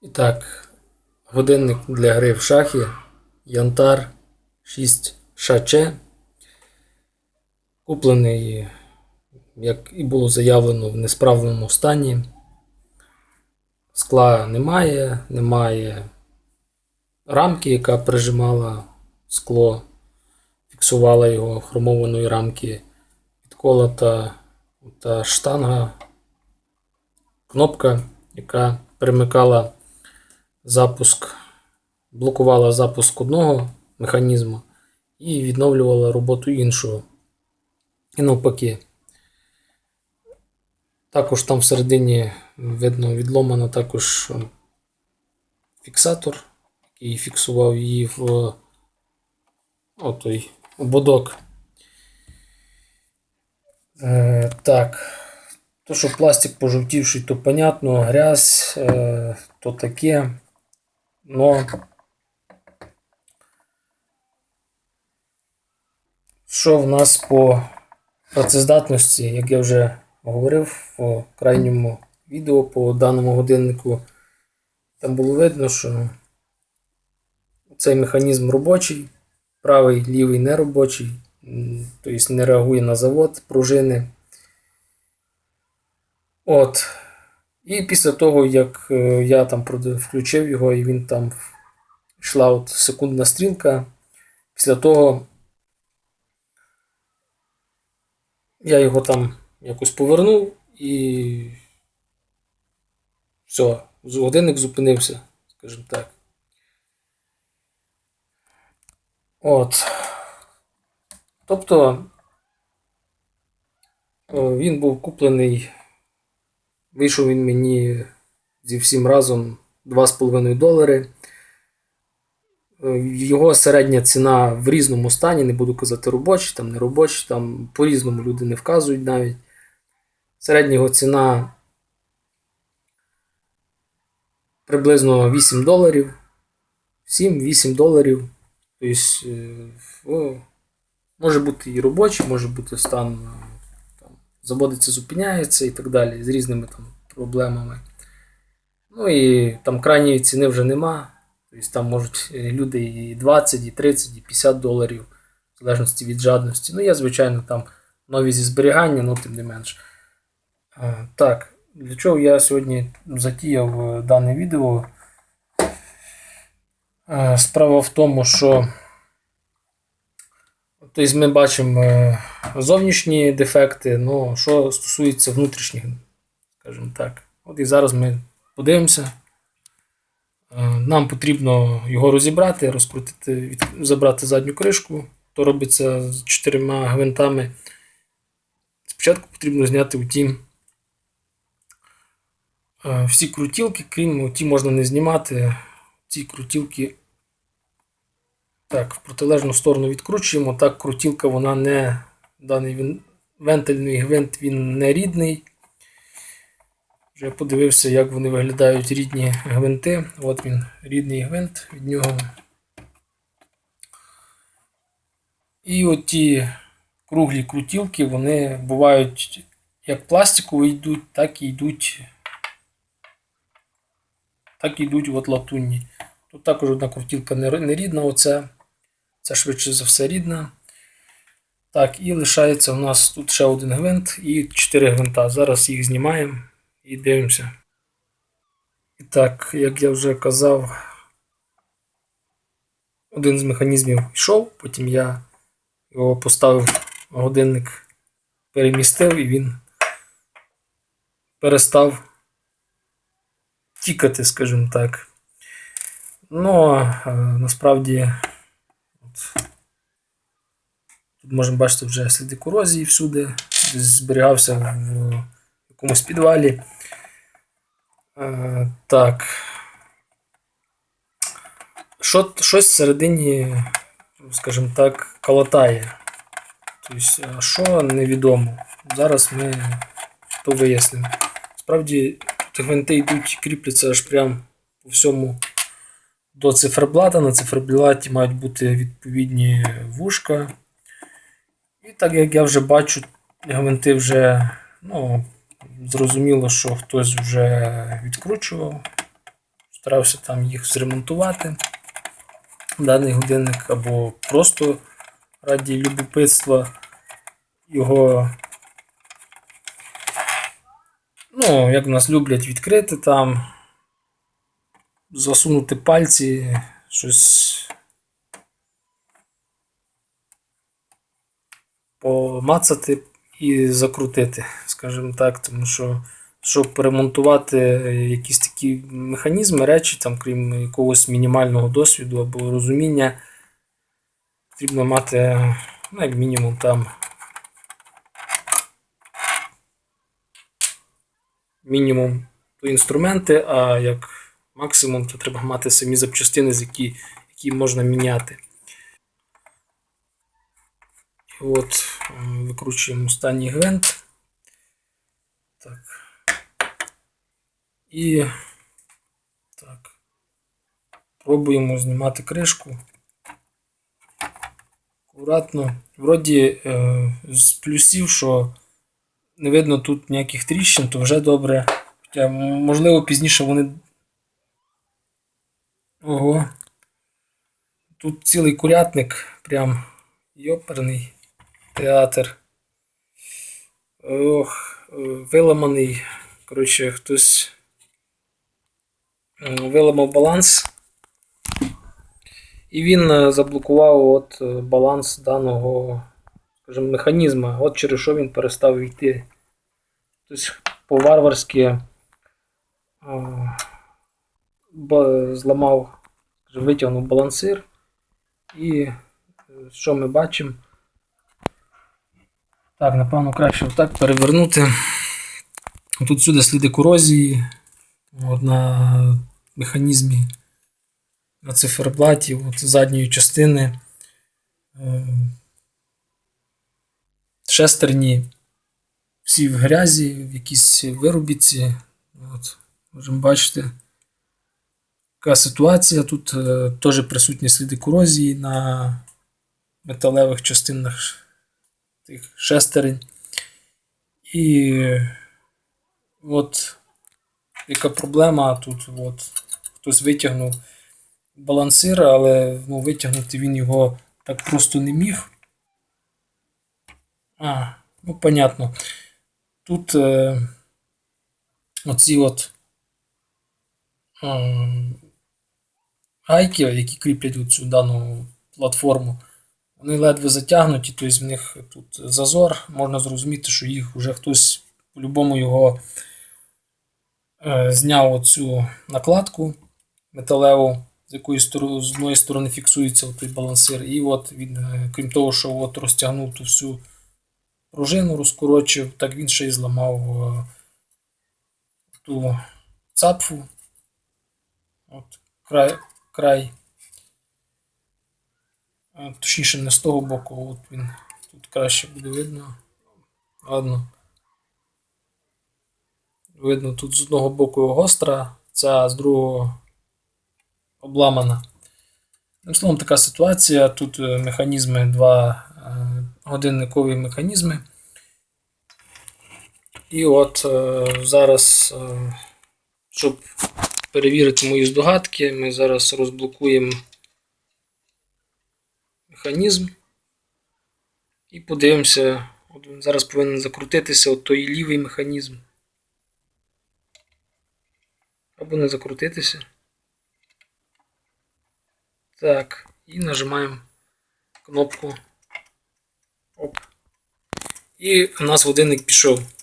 І так, годинник для гри в шахи Янтар 6 шаче. Куплений, як і було заявлено, в несправному стані. Скла немає, немає рамки, яка прижимала скло, фіксувала його хромованої рамки, відколота та штанга, кнопка, яка перемикала запуск, блокувала запуск одного механізму і відновлювала роботу іншого. І навпаки. Також там всередині видно відломано також е, фіксатор, який фіксував її в отой ободок. Е, так. То, що пластик пожовтівший, то понятно, грязь, е, то таке. Но що в нас по працездатності, як я вже говорив в крайньому відео по даному годиннику, там було видно, що цей механізм робочий, правий, лівий не робочий, тобто не реагує на завод пружини. От. І після того, як е, я там включив його, і він там йшла от секундна стрілка, після того я його там якось повернув і все, годинник зупинився, скажімо так. От. Тобто е, він був куплений, вийшов він мені зі всім разом 2,5 долари. Е, Його середня ціна в різному стані, не буду казати робочий, там не робочий, там по-різному люди не вказують навіть. Середня його ціна приблизно 8 доларів. 7-8 доларів. Тобто, е, о, може бути і робочий, може бути стан е, заводиться, зупиняється і так далі, з різними там проблемами. Ну і там крайньої ціни вже нема. Тобто там можуть е, люди і 20, і 30, і 50 доларів, в залежності від жадності. Ну, є, звичайно, там нові зі зберігання, ну тим не менш. Е, Так, для чого я сьогодні затіяв е, дане відео? Справа в тому, що тобто ми бачимо е, зовнішні дефекти, ну що стосується внутрішніх, скажімо так. От і зараз ми подивимося. Е, Нам потрібно його розібрати, розкрутити, від... забрати задню кришку. То робиться з чотирма гвинтами. Спочатку потрібно зняти утім е, всі крутілки, крім ті можна не знімати. Ці крутілки так, в протилежну сторону відкручуємо. Так, крутілка вона не. Даний вентильний гвинт він не рідний. Вже подивився, як вони виглядають рідні гвинти. От він, рідний гвинт від нього. І оті круглі крутілки, вони бувають як пластикові йдуть, так і йдуть. Так і йдуть от латунні. Тут також одна крутілка не рідна, оця. Це швидше за все рідна. Так, і лишається у нас тут ще один гвинт і 4 гвинта. Зараз їх знімаємо і дивимося. І так, як я вже казав, один з механізмів йшов, потім я його поставив годинник, перемістив і він перестав тікати, скажімо так. Ну, а, е, насправді, тут можемо бачити вже сліди корозії всюди, зберігався в якомусь підвалі. Е, так. Що, щось всередині, скажімо так, калатає. Тобто, що невідомо. Зараз ми то вияснимо. Справді, гвинти йдуть, кріпляться аж прям по всьому до циферблата. На циферблаті мають бути відповідні вушка. І так як я вже бачу, гвинти вже, ну, зрозуміло, що хтось вже відкручував. старався там їх зремонтувати, даний годинник, або просто раді любопитства його. Ну, як нас люблять відкрити там, засунути пальці, щось помацати і закрутити, скажімо так, тому що щоб ремонтувати якісь такі механізми, речі, там, крім якогось мінімального досвіду або розуміння, потрібно мати, ну, як мінімум, там мінімум то інструменти, а як максимум, то треба мати самі запчастини, з які, які можна міняти. І от е, викручуємо останній гвинт. Так. І так. Пробуємо знімати кришку. Акуратно. Вроді е, з плюсів, що не видно тут ніяких тріщин, то вже добре. Хоча, можливо, пізніше вони. Ого. Тут цілий курятник, прям йоперний театр. Ох, виламаний. Коротше, хтось виламав баланс. І він е, заблокував от е, баланс даного скажімо, механізму. От через що він перестав йти. Тобто по-варварськи зламав, витягнув балансир. І е, що ми бачимо? Так, напевно, краще отак перевернути. Тут сюди сліди корозії от на механізмі, на циферблаті, от задньої частини. Е, Шестерні всі в грязі, в якійсь виробітці. От, можемо бачити. Така ситуація. Тут е, теж присутні сліди корозії на металевих частинах тих шестерень. І от яка проблема тут, от, хтось витягнув балансир, але ну, витягнути він його так просто не міг. А, ну понятно. Тут е, оці от е, гайки, які кріплять цю дану платформу, вони ледве затягнуті, тобто в них тут зазор, можна зрозуміти, що їх вже хтось по-любому його е, зняв оцю накладку металеву, з якої з одної сторони фіксується той балансир. І от він, е, крім того, що от розтягнув ту всю пружину, розкорочив, так він ще й зламав е, ту цапфу. От, край, край. Точніше, не з того боку, от він тут краще буде видно. Ладно. Видно, тут з одного боку гостра, ця з другого обламана. Тим словом, така ситуація. Тут е, механізми, два е, годинникові механізми. І от е, зараз, щоб перевірити мої здогадки, ми зараз розблокуємо механізм і подивимося. От він зараз повинен закрутитися от той лівий механізм. Або не закрутитися. Так, і нажимаємо кнопку. Оп. І у нас годинник пішов.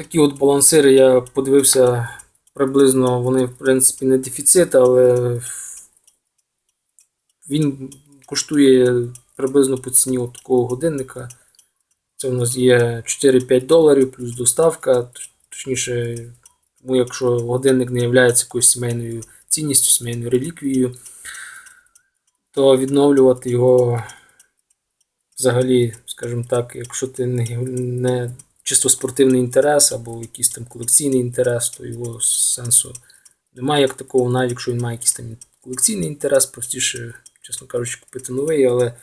Такі от балансири я подивився приблизно, вони в принципі не дефіцит, але він коштує приблизно по ціні от такого годинника. Це у нас є 4-5 доларів плюс доставка. Точніше, тому якщо годинник не є якоюсь сімейною цінністю, сімейною реліквією, то відновлювати його взагалі, скажімо так, якщо ти не, не чисто спортивний інтерес або якийсь там колекційний інтерес, то його сенсу немає як такого, навіть якщо він має якийсь там колекційний інтерес, простіше, чесно кажучи, купити новий, але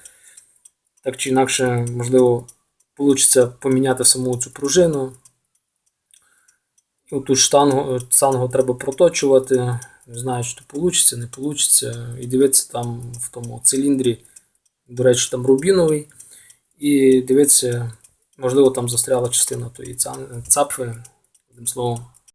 так чи інакше, можливо, вийде поміняти саму цю пружину. І тут штангу, штангу треба проточувати. Не знаю, то вийде, не вийде. І дивитися там в тому циліндрі, до речі, там рубіновий. І дивитися, можливо, там застряла частина тої цапфи. Одним словом,